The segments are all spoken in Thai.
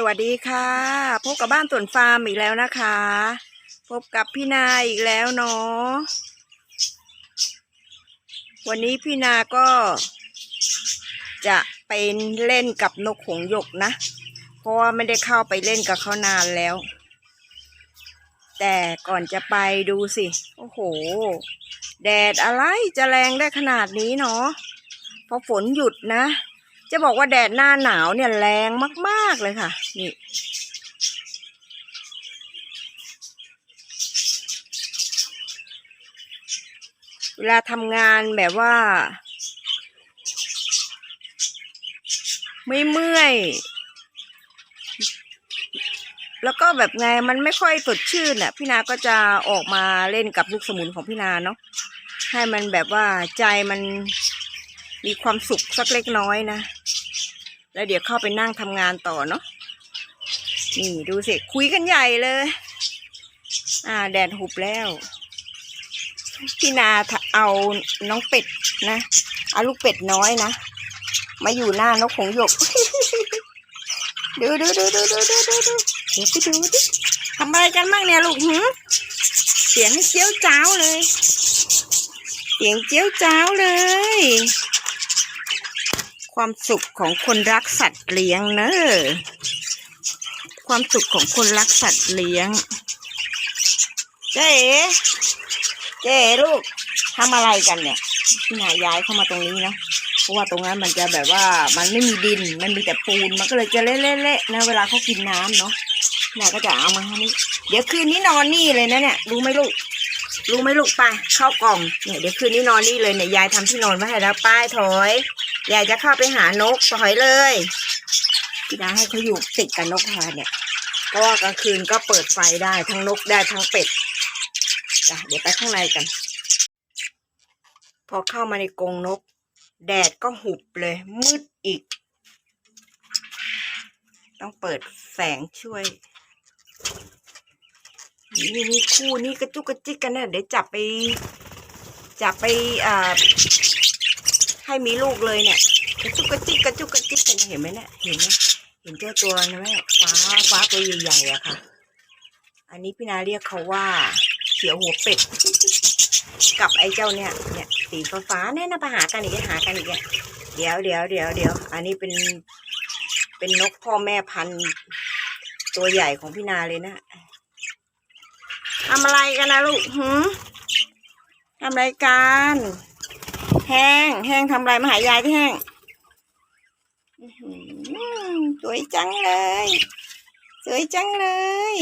สวัสดีค่ะ พบกับบ้านสวนฟาร์มอีกแล้วนะคะ พบกับพี่นาอีกแล้วเนาะวันนี้พี่นาก็จะไปเล่นกับนกหงส์หยกนะ เพราะว่าไม่ได้เข้าไปเล่นกับเขานานแล้ว แต่ก่อนจะไปดูสิ โอ้โห แดดอะไรจะแรงได้ขนาดนี้เนาะพอฝนหยุดนะ จะบอกว่าแดดหน้าหนาวเนี่ยแรงมาก ๆ เลยค่ะ นี่เวลาทำงานแบบว่า ไม่เมื่อย แล้วก็แบบไงมันไม่ค่อยสดชื่นอะ พี่นาก็จะออกมาเล่นกับลูกสมุนของพี่นาเนาะให้มันแบบว่าใจมันมีความสุขสักเล็กน้อยนะ แล้วเดี๋ยวเข้าไปนั่งทำงานต่อเนาะนี่ดูสิคุยกันใหญ่เลย อ่า แดดหุบแล้ว พี่นาเอาน้องเป็ดนะเอาลูกเป็ดน้อยนะมาอยู่หน้านกหงหยกดูดูดูดูดูดูดูดูเดี๋ยวไปดูดิทำอะไรกันบ้างเนี่ยลูกหืมเสียงเจียวจ้าวเลย เสียงเจียวจ้าวเลย ความสุขของคนรักสัตว์เลี้ยงเนอะความสุขของคนรักสัตว์เลี้ยง เจ๊เจ๊ลูกทำอะไรกันเนี่ยพี่นาย้ายเข้ามาตรงนี้นะเพราะว่าตรงนั้นมันจะแบบว่ามันไม่มีดินมันมีแต่ปูนมันก็เลยจะเละๆๆนะเวลาเขากินน้ำเนาะพี่นาก็จะเอามาให้นี่เดี๋ยวคืนนี้นอนนี่เลยนะเนี่ยรู้ไหมลูกรู้ไหมลูกไปเข้ากล่องเนี่ยเดี๋ยวคืนนี้นอนนี่เลยเนี่ยยายทำที่นอนไว้ให้แล้วป้ายถอย ยายจะเข้าไปหานกถอยเลยพี่นาให้เขาอยู่ติดกับนกพาเนี่ยเพราะว่ากลางคืนก็เปิดไฟได้ทั้งนกได้ทั้งเป็ดจ้ะเดี๋ยวไปข้างในกัน พอเข้ามาในกรงนก แดดก็หุบเลย มืดอีก ต้องเปิดแสงช่วยนี่นี่คู่นี่กระจุกกระจิกกันเนี่ยเดี๋ยวจับไปจับไปอ่า ให้มีลูกเลยเนี่ยกระจุกกระจิกกระจุกกระจิกเห็นไหมเนี่ยเห็นไหมเห็นเจ้าตัวนะแม่ฟ้าฟ้าตัวใหญ่ๆอะค่ะ อันนี้พี่นาเรียกเขาว่า เขียวหัวเป็ดกับไอ้เจ้าเนี่ยเนี่ยสีฟ้าฟ้าๆเนี่ยนะไปหากันอีกหากันอีกเนี่ยเดี๋ยวเดี๋ยวเดี๋ยวเดี๋ยวอันนี้เป็นเป็นนกพ่อแม่พันธุ์ตัวใหญ่ของพี่นาเลยนะทำอะไรกันนะลูกหืมทำอะไรกัน แห้ง แห้งทำอะไรมาหายายที่แห้งสวยจังเลย สวยจังเลย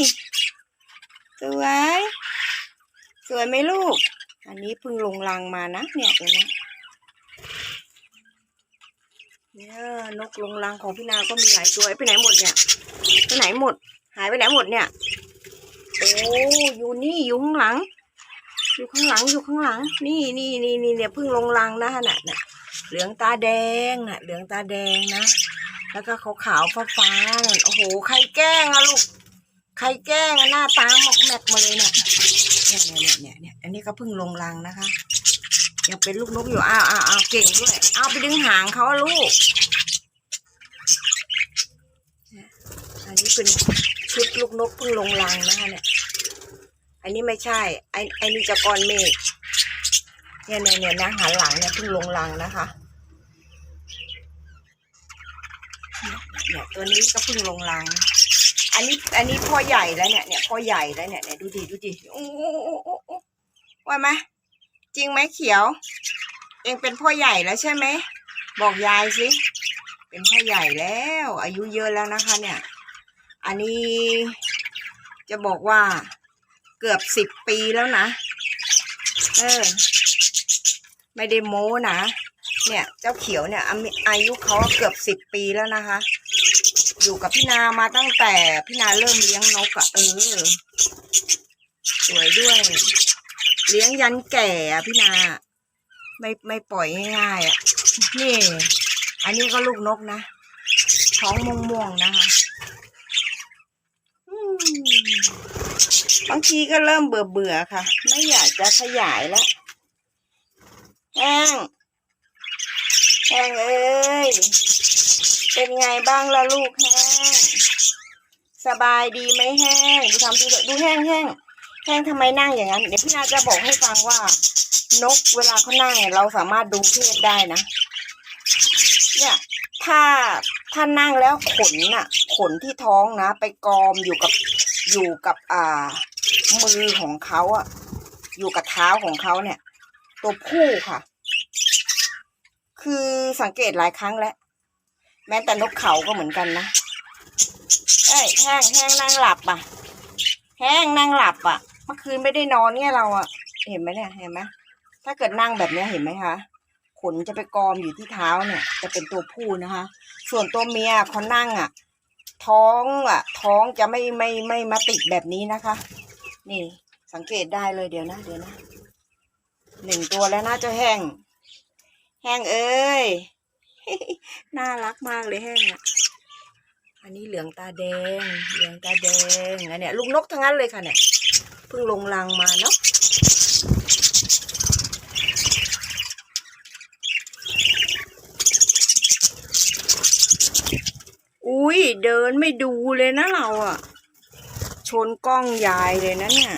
สวย สวยไหมลูก อันนี้เพิ่งลงรังมานะเนี่ยเดี๋ยวนะเนี่ยนกลงรังของพี่นาก็มีหลายตัวยไปไหนหมดเนี่ยไปไหนหมด หายไปไหนหมดเนี่ย โอ้อยู่นี่อยู่ข้างหลัง อยู่ข้างหลังอยู่ข้างหลัง นี่นี่นี่นี่เนี่ยเพิ่งลงรังนะน่ะน่ะเหลืองตาแดงน่ะ เหลืองตาแดงนะ แล้วก็ขาวขาวฟ้าฟ้าๆโอ้โหใครแกล้งอะลูกใครแกล้งอะหน้าตาหมอกแมกมาเลยเนี่ยเนี่ยเนี่ยเนี่ยเนี่ยอันนี้ก็เพิ่งลงรังนะคะยังเป็นลูกนกอยู่อ้าวอ้าวอ้าวเก่งด้วยเอาไปดึงหางเขาลูกอันนี้เป็นชุดลูกนกเพิ่งลงรังนะคะเนี่ย อันนี้ไม่ใช่ ไอ้ไอ้นี่จะกรเมฆเนี่ยเนี่ยเนี่ยนะหันหลังเนี่ยเพิ่งลงรังนะคะเนี่ยตัวนี้ก็เพิ่งลงรัง อันนี้ อันนี้พ่อใหญ่แล้วเนี่ยเนี่ยพ่อใหญ่แล้วเนี่ยเนี่ยดูดิดูดิโอ้โหโอ้โอ้โหว่าไหมจริงไหมเขียว เองเป็นพ่อใหญ่แล้วใช่ไหมบอกยายสิเป็นพ่อใหญ่แล้ว อายุเยอะแล้วนะคะ เนี่ย อันนี้จะบอกว่า เกือบสิบปีแล้วนะ เออ ไม่ได้โม้นะ เนี่ย เจ้าเขียวเนี่ย อายุเขาเกือบสิบปีแล้วนะคะ อยู่กับพี่นามาตั้งแต่พี่นาเริ่มเลี้ยงนกอะเออ สวยด้วย เลี้ยงยันแก่อะพี่นา ไม่ไม่ปล่อยง่ายๆอะนี่ อันนี้ก็ลูกนกนะ ท้องม่วงๆนะคะ บางทีก็เริ่มเบื่อเบื่อค่ะ ไม่อยากจะขยายแล้วแห้งแห้งเอ้ย เป็นไงบ้างล่ะลูกแห้ง สบายดีไหมแห้ง ดูทำดูเถอะดูแห้งแห้งแห้งทำไมนั่งอย่างนั้น เดี๋ยวพี่นาจะบอกให้ฟังว่า นกเวลาเขานั่งเนี่ยเราสามารถดูเพศได้นะ เนี่ย ถ้าถ้านั่งแล้วขนน่ะ ขนที่ท้องนะ ไปกอมอยู่กับอยู่กับอ่า มือของเขาอะอยู่กับเท้าของเขาเนี่ย ตัวผู้ค่ะ คือสังเกตหลายครั้งแล้ว แม้แต่นกเขาก็เหมือนกันนะเอ้ยแห้งแห้งนั่งหลับอะ แห้งนั่งหลับอะ เมื่อคืนไม่ได้นอนเนี่ยเราอะ เห็นไหมเนี่ยเห็นไหมถ้าเกิดนั่งแบบเนี้ยเห็นไหมคะขนจะไปกอมอยู่ที่เท้าเนี่ย จะเป็นตัวผู้นะคะ ส่วนตัวเมียเขานั่งอะ ท้องอะ ท้องจะไม่ไม่ไม่มาติดแบบนี้นะคะ นี่สังเกตได้เลยเดี๋ยวนะเดี๋ยวนะหนึ่งตัวแล้วน่าจะแห้ง แห้งเอ้ยน่ารักมากเลยแห้งอะ อันนี้เหลืองตาแดง เหลืองตาแดงอันเนี้ยลูกนกทั้งนั้นเลยค่ะเนี่ยเพิ่งลงรังมาเนาะ อุ้ยเดินไม่ดูเลยนะเราอะชนกล้องยายเลยนะเนี่ย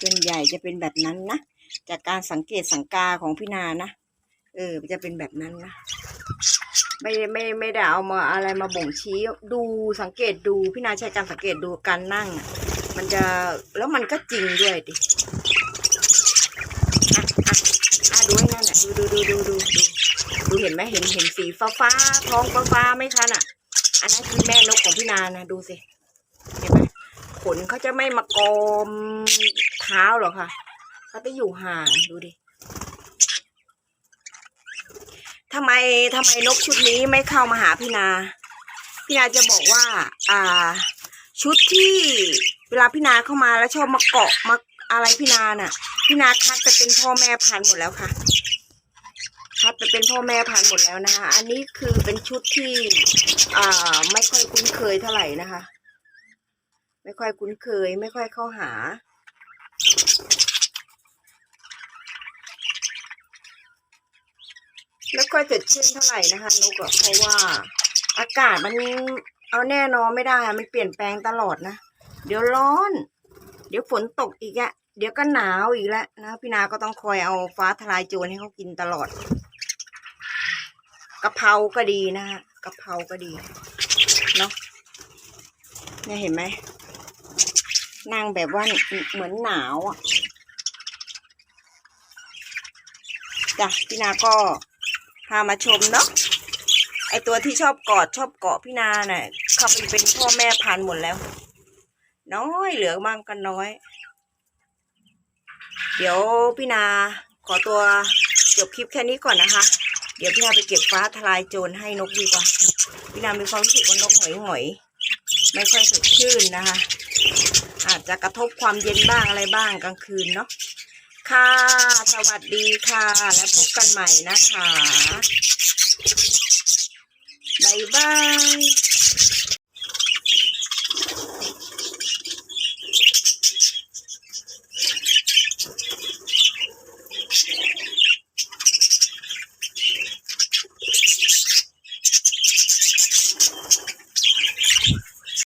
ส่วนใหญ่จะเป็นแบบนั้นนะ จากการสังเกตสังกาของพี่นานะ เออ จะเป็นแบบนั้นนะ ไม่ไม่ไม่ได้เอามาอะไรมาบ่งชี้ดูสังเกตดูพี่นาใช้การสังเกตดูการนั่ง มันจะแล้วมันก็จริงด้วยดิ ดูให้นั่นน่ะดูดูดูดูดูดูดูเห็นไหมเห็นเห็นสีฟ้าฟ้าท้องฟ้าฟ้าไหมคะน่ะ อันนั้นคือแม่นกของพี่นานะดูสิเห็นไหมขนเขาจะไม่มากอมเท้าหรอกค่ะเขาจะอยู่ห่างดูดิทำไมทำไมนกชุดนี้ไม่เข้ามาหาพี่นา พี่นาจะบอกว่า อ่า ชุดที่เวลาพี่นาเข้ามาแล้วชอบมาเกาะมา อะไรพี่นาน่ะ พี่นาคัดไปเป็นพ่อแม่พันหมดแล้วค่ะ คัดไปเป็นพ่อแม่พันหมดแล้วนะคะ อันนี้คือเป็นชุดที่ อ่า ไม่ค่อยคุ้นเคยเท่าไหร่นะคะ ไม่ค่อยคุ้นเคย ไม่ค่อยเข้าหาไม่ค่อยสดชื่นเท่าไหร่นะคะนกอะเพราะว่าอากาศมันเอาแน่นอนไม่ได้อะมันเปลี่ยนแปลงตลอดนะ เดี๋ยวร้อน เดี๋ยวฝนตกอีกอะ เดี๋ยวก็หนาวอีกแล้วนะพี่นาก็ต้องคอยเอาฟ้าทลายโจรให้เขากินตลอดกะเพราก็ดีนะฮะกะเพราก็ดีเนาะเนี่ยเห็นไหมนั่งแบบว่าเหมือนหนาวอะจ้ะพี่นาก็พามาชมเนาะไอตัวที่ชอบกอดชอบเกาะพี่นาเนี่ยเขาไปเป็นพ่อแม่พันหมดแล้ว น้อยเหลือบ้างก็น้อย เดี๋ยวพี่นาขอตัวจบคลิปแค่นี้ก่อนนะคะ เดี๋ยวพี่นาไปเก็บฟ้าทลายโจรให้นกดีกว่า พี่นามีความรู้สึกว่านกหอยหอยๆไม่ค่อยสดชื่นนะคะ อาจจะกระทบความเย็นบ้างอะไรบ้างกลางคืนเนาะค่ะ สวัสดีค่ะ แล้วพบกันใหม่นะคะ บ๊ายบาย